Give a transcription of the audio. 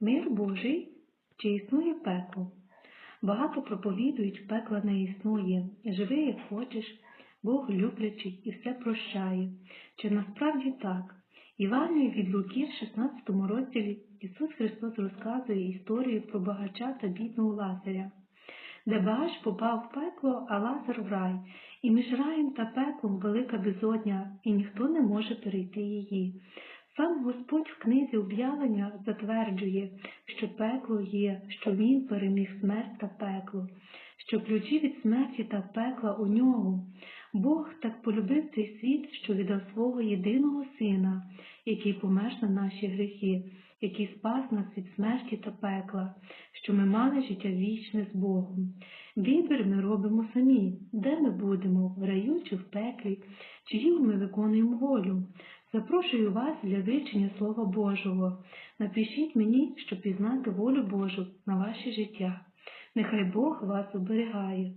Мир Божий чи існує пекло? Багато проповідують, пекла не існує, живи як хочеш, Бог люблячий і все прощає. Чи насправді так? Івангелії від Луки в 16 розділі Ісус Христос розказує історію про багача та бідного Лазаря, де багач попав в пекло, а Лазар в рай, і між раєм та пеклом велика безодня, і ніхто не може перейти її. Сам Господь в книзі об'явлення затверджує, що пекло є, що Він переміг смерть та пекло, що ключі від смерті та пекла у нього. Бог так полюбив цей світ, що віддав свого єдиного сина, який помер на наші гріхи, який спас нас від смерті та пекла, що ми мали життя вічне з Богом. Вибір ми робимо самі, де ми будемо, в раю чи в пеклі, чиїм ми виконуємо волю. Запрошую вас для вивчення Слова Божого. Напишіть мені, щоб пізнати волю Божу на ваше життя. Нехай Бог вас оберігає.